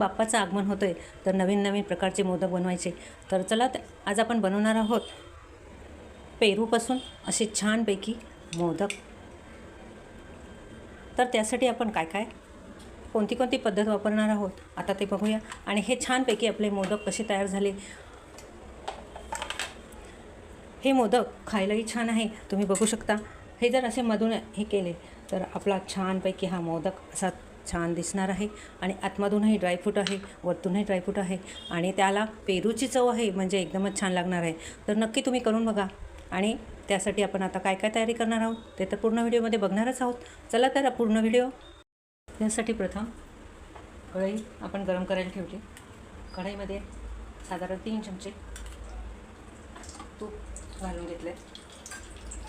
बाप्पाचं आगमन होतं आहे तर नवीन नवीन प्रकारचे मोदक बनवायचे. तर चला आज आपण बनवणार आहोत पेरूपासून असे छानपैकी मोदक. तर त्यासाठी आपण काय काय कोणती कोणती पद्धत वापरणार आहोत आता ते बघूया. आणि हे छानपैकी आपले मोदक कसे तयार झाले. हे मोदक खायलाही छान आहे तुम्ही बघू शकता. हे जर असे मधून हे केले तर आपला छानपैकी हा मोदक असा छान दिसणार आहे. आणि आतमधूनही ड्रायफ्रूट आहे वरतूनही ड्रायफ्रूट आहे. आणि त्याला पेरूची चव आहे म्हणजे एकदमच छान लागणार आहे. तर नक्की तुम्ही करून बघा. आणि त्यासाठी आपण आता काय काय तयारी करणार आहोत ते तर पूर्ण व्हिडिओमध्ये बघणारच आहोत. चला तर पूर्ण व्हिडिओ. त्यासाठी प्रथम कढई आपण गरम करायला ठेवली. कढईमध्ये साधारण तीन चमचे तूप घालून घेतले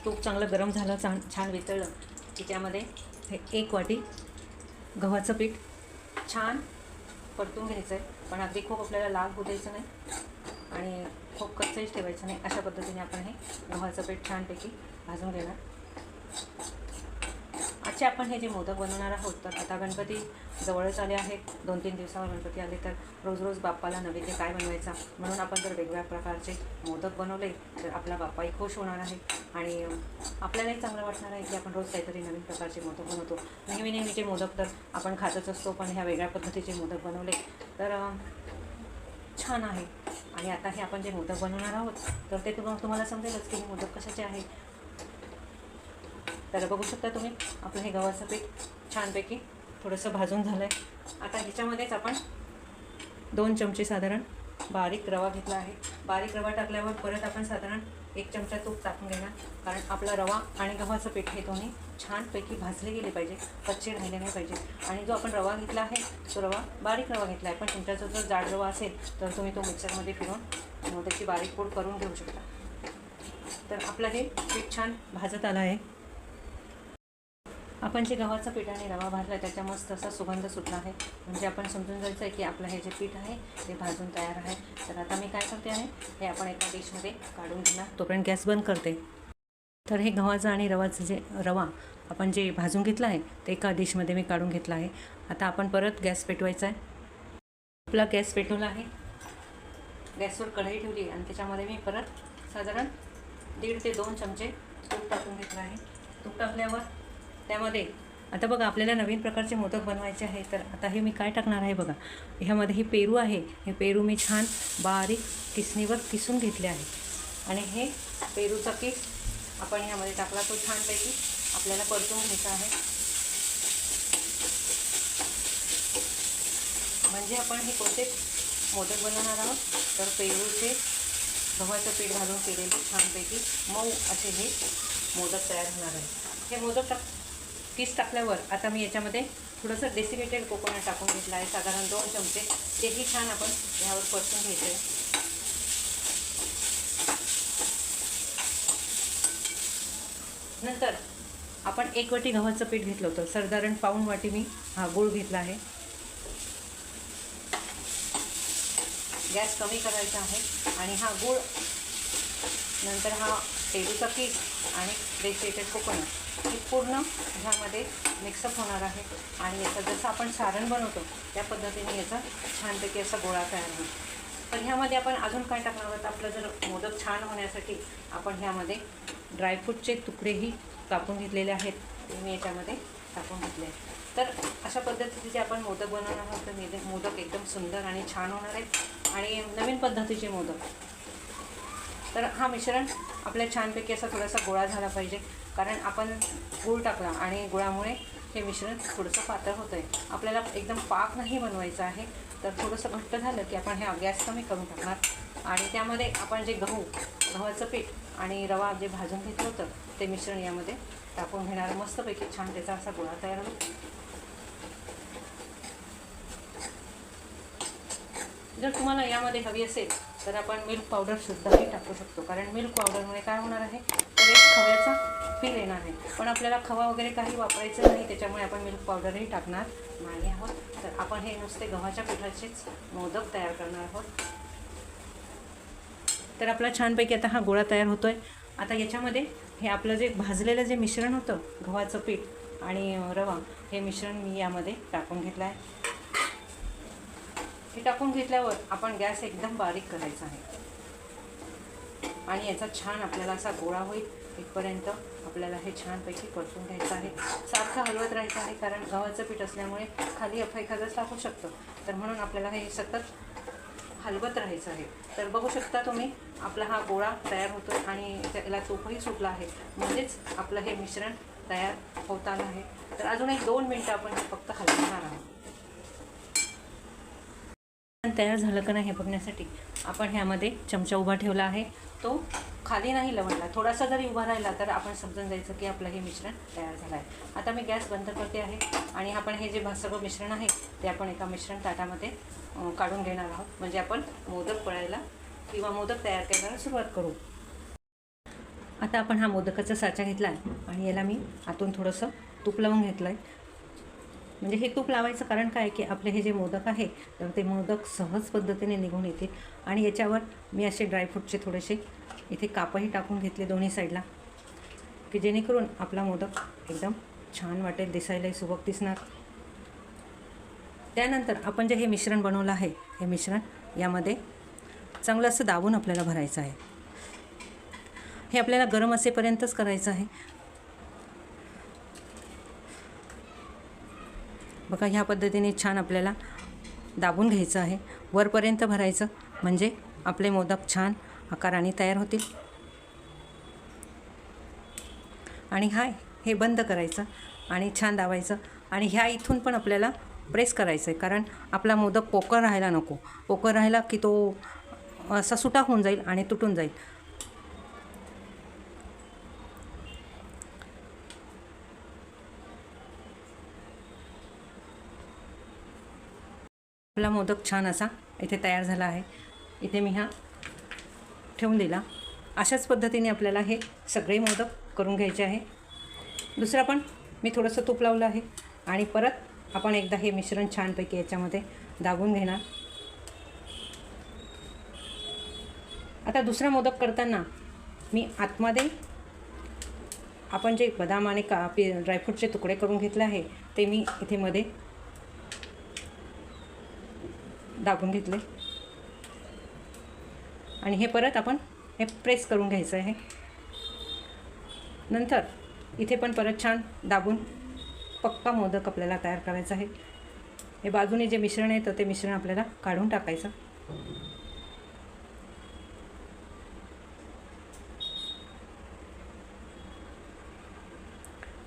तूप चांगलं गरम झालं चांग छान वितळलं की त्यामध्ये हे एक वाटी गव्हाचं पीठ छान परतून घ्यायचं आहे पण अगदी खूप आपल्याला लाल होऊ द्यायचं नाही आणि खूप कच्चंही ठेवायचं नाही. अशा पद्धतीने आपण हे गव्हाचं पीठ छानपैकी भाजून घेणार. आजचे आपण हे जे मोदक बनवणार आहोत तर आता गणपती जवळच आले आहेत. दोन तीन दिवसावर गणपती आले तर रोज रोज बाप्पाला नैवेद्य काय बनवायचा? म्हणून आपण जर वेगवेगळ्या प्रकारचे मोदक बनवले तर आपला बाप्पाही खुश होणार आहे. आणि आपल्यालाही चांगलं वाटणार आहे की आपण रोज काहीतरी नवीन प्रकारचे मोदक बनवतो. नेहमी नेहमीचे मोदक तर आपण खातच असतो पण ह्या वेगळ्या पद्धतीचे मोदक बनवले तर छान आहे. आणि आता हे आपण जे मोदक बनवणार आहोत तर ते तुम्हाला तुम्हाला समजेलच की हे मोदक कशाचे आहे तर बघू शकता तुम्ही. आपलं हे गव्हाचं पीठ छानपैकी थोडंसं भाजून झालं आहे आता ह्याच्यामध्येच आपण दोन चमचे साधारण बारीक रवा घेतला आहे. बारीक रवा टाकल्यावर परत आपण साधारण एक चमचा तूप टाकून घेणार. कारण आपला रवा आणि गव्हाचं पीठ हे दोन्ही छानपैकी भाजले गेले पाहिजे कच्चे राहिले नाही पाहिजे. आणि जो आपण रवा घेतला आहे तो रवा बारीक रवा घेतला आहे. पण तुमच्याचा जर जाड रवा असेल तर तुम्ही तो मिक्सरमध्ये फिरून त्याची बारीक पूड करून घेऊ शकता. तर आपलं हे पीठ छान भाजत आलं आहे. आपण जे गव्हाचं पीठ आणि रवा भाजला आहे त्याच्या मस्त असा सुगंध सुटला आहे. म्हणजे आपण समजून जायचं आहे की आपलं हे जे पीठ आहे ते भाजून तयार आहे. तर आता मी काय करते आहे हे आपण एका डिशमध्ये काढून घेणार. तोपर्यंत गॅस बंद करते. तर हे गव्हाचं आणि रवाचं जे रवा आपण जे भाजून घेतलं आहे ते एका डिशमध्ये मी काढून घेतलं आहे. आता आपण परत गॅस पेटवायचा आहे. आपला गॅस पेटवला आहे. गॅसवर कढई ठेवली आणि त्याच्यामध्ये मी परत साधारण दीड ते दोन चमचे तूप टाकून घेतलं आहे. तूप टाकल्यावर त्यामध्ये आता बघा आपल्याला नवीन प्रकारचे मोदक बनवायचे आहे तर आता हे मी काय टाकणार आहे बघा. ह्यामध्ये हे पेरू आहे. हे पेरू मी छान बारीक किसणीवर किसून घेतले आहे. आणि हे पेरूचा किस आपण ह्यामध्ये टाकला तो छानपैकी आपल्याला परतून घ्यायचा आहे. म्हणजे आपण हे कोणते मोदक बनवणार आहोत? तर पेरूचे गव्हाचं पीठ घालून केलेले छानपैकी मऊ असे हे मोदक तयार होणार आहे हे मोदक टाक पीस टाकल्यावर? आता मी याच्यामध्ये थोडंसं डेसिकेटेड कोकोनट टाकून घेतलं आहे साधारण दोन चमचे. तेही छान आपण ह्यावर परतून घ्यायचं आहे नंतर आपण एक वाटी गव्हाचं पीठ घेतलं होतं. साधारण पाऊण वाटी मी हा गूळ घेतला आहे. गॅस कमी करायचा आहे आणि हा गूळ नंतर हा पेरूचा पीठ आणि डेसिकेटेड कोकोनट हे पूर्ण ह्यामध्ये मिक्सअप होणार आहे. आणि याचं जसं आपण सारण बनवतो त्या पद्धतीने याचा छानपैकी असा गोळा तयार होईल. तर ह्यामध्ये आपण अजून काय टाकणार आहोत? आपलं जर मोदक छान होण्यासाठी आपण ह्यामध्ये ड्रायफ्रूटचे तुकडेही कापून घेतलेले आहेत. ते मी याच्यामध्ये टाकून घेतले तर अशा पद्धतीचे आपण मोदक बनवणार आहोत. तर मोदक एकदम सुंदर आणि छान होणार आहेत. आणि नवीन पद्धतीचे मोदक. तर हा मिश्रण आपल्या छानपैकी असा थोडासा गोळा झाला पाहिजे. कारण आपण गूळ टाकला आणि गुळामुळे हे मिश्रण थोडंसं पातळ होतं आहे आपल्याला एकदम पाक नाही बनवायचं आहे तर थोडंसं घट्ट झालं की आपण हे गॅस कमी करून टाकणार. आणि त्यामध्ये आपण जे गहू गव्हाचं पीठ आणि रवा जे भाजून घेतलं होतं ते मिश्रण यामध्ये टाकून घेणार. मस्तपैकी छान त्याचा असा गोळा तयार होतो जर तुम्हाला यामध्ये हवी असेल तर आपण मिल्क पावडरसुद्धाही टाकू शकतो. कारण मिल्क पावडरमुळे काय होणार आहे? तर एक खव्याचा फील येणार आहे. पण आपल्याला खवा वगैरे काही वापरायचं नाही त्याच्यामुळे आपण मिल्क पावडरही टाकणार नाही आहोत. तर आपण हे नुसते गव्हाच्या पिठाचेच मोदक तयार करणार आहोत. तर आपला छानपैकी आता हा गोळा तयार होतो आहे आता याच्यामध्ये हे आपलं जे भाजलेलं जे मिश्रण होतं गव्हाचं पीठ आणि रवा हे मिश्रण मी यामध्ये टाकून घेतलं आहे. हे टाकून घेतल्यावर आपण गॅस एकदम बारीक करायचा आहे. आणि याचा छान आपल्याला असा गोळा होईल इथपर्यंत. आपल्याला हे छानपैकी परतून घ्यायचं आहे. सारखं हलवत राहायचं आहे कारण गव्हाचं पीठ असल्यामुळे खाली अफ एखादंच टाकू शकतं. तर म्हणून आपल्याला हे सतत हलवत राहायचं आहे. तर बघू शकता तुम्ही आपला हा गोळा तयार होतो आणि त्याला तूपही सुटला आहे. म्हणजेच आपलं हे मिश्रण तयार होताना आहे. तर अजून एक दोन मिनटं आपण फक्त हलवणार आहोत. तयार झालं का नाही हे बघण्यासाठी आपण ह्यामध्ये चमचा उभा ठेवला आहे. तो खाली नाही लवणला थोडासा जरी उभा राहिला तर आपण समजून जायचं की आपलं हे मिश्रण तयार झालं आहे. आता मी गॅस बंद करते आहे आणि आपण हे जे भा- सगळं मिश्रण आहे ते आपण एका मिश्रण ताटामध्ये काढून घेणार आहोत. म्हणजे आपण मोदक पळायला किंवा मोदक तयार करायला सुरुवात करू. आता आपण हा मोदकाचा साचा घेतला आहे आणि याला मी आतून थोडंसं तूप लावून घेतलं आहे म्हणजे हे तूप लावायचं कारण काय की आपले हे जे मोदक आहे तर ते मोदक सहज पद्धतीने निघून येतील. आणि याच्यावर मी असे ड्रायफ्रूटचे थोडेसे इथे कापही टाकून घेतले दोन्ही साईडला की जेणेकरून आपला मोदक एकदम छान वाटेल दिसायलाही सुबक दिसणार. त्यानंतर आपण जे हे मिश्रण बनवलं आहे हे मिश्रण यामध्ये चांगलं असं दाबून आपल्याला भरायचं आहे. हे आपल्याला गरम असेपर्यंतच करायचं आहे. बघा ह्या पद्धतीने छान आपल्याला दाबून घ्यायचं आहे. वरपर्यंत भरायचं म्हणजे आपले मोदक छान आकाराने तयार होतील. आणि हाय हे बंद करायचं आणि छान दाबायचं. आणि ह्या इथून पण आपल्याला प्रेस करायचं आहे कारण आपला मोदक पोकर राहायला नको. पोकर राहिला की तो असा सुटा होऊन जाईल आणि तुटून जाईल. आपला मोदक छान असा इथे तयार झाला आहे. इथे मी हा ठेवून दिला. अशाच पद्धतीने आपल्याला हे सगळे मोदक करून घ्यायचे आहे. दुसरा पण मी थोडंसं तूप लावलं आहे आणि परत आपण एकदा हे मिश्रण छानपैकी याच्यामध्ये दाबून घेणार. आता दुसरा मोदक करताना मी आतमध्ये आपण जे बदाम आणि का पी ड्रायफ्रूटचे तुकडे करून घेतले आहे ते मी इथे मध्ये दाबून घेतले. आणि हे परत आपण हे प्रेस करून घ्यायचं आहे. नंतर इथे पण परत छान दाबून पक्का मोदक आपल्याला तयार करायचा आहे. हे बाजूने जे मिश्रण येतं ते मिश्रण आपल्याला काढून टाकायचं.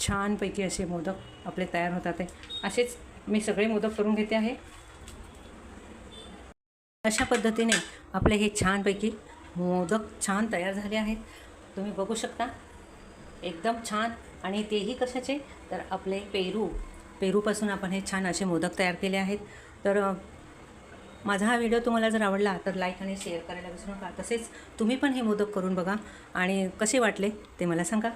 छानपैकी असे मोदक आपले तयार होतात आहे. असेच मी सगळे मोदक करून घेते आहे. अशा पद्धतीने आपले हे छानपैकी मोदक छान तयार झाले आहेत. तुम्ही बघू शकता एकदम छान. आणि तेही कशाचे? तर आपले पेरू. पेरूपासून आपण हे छान असे मोदक तयार केले आहेत. तर माझा हा व्हिडिओ तुम्हाला जर आवडला तर लाईक आणि शेअर करायला विसरू नका. तसेच तुम्ही पण हे मोदक करून बघा. आणि कसे वाटले ते मला सांगा.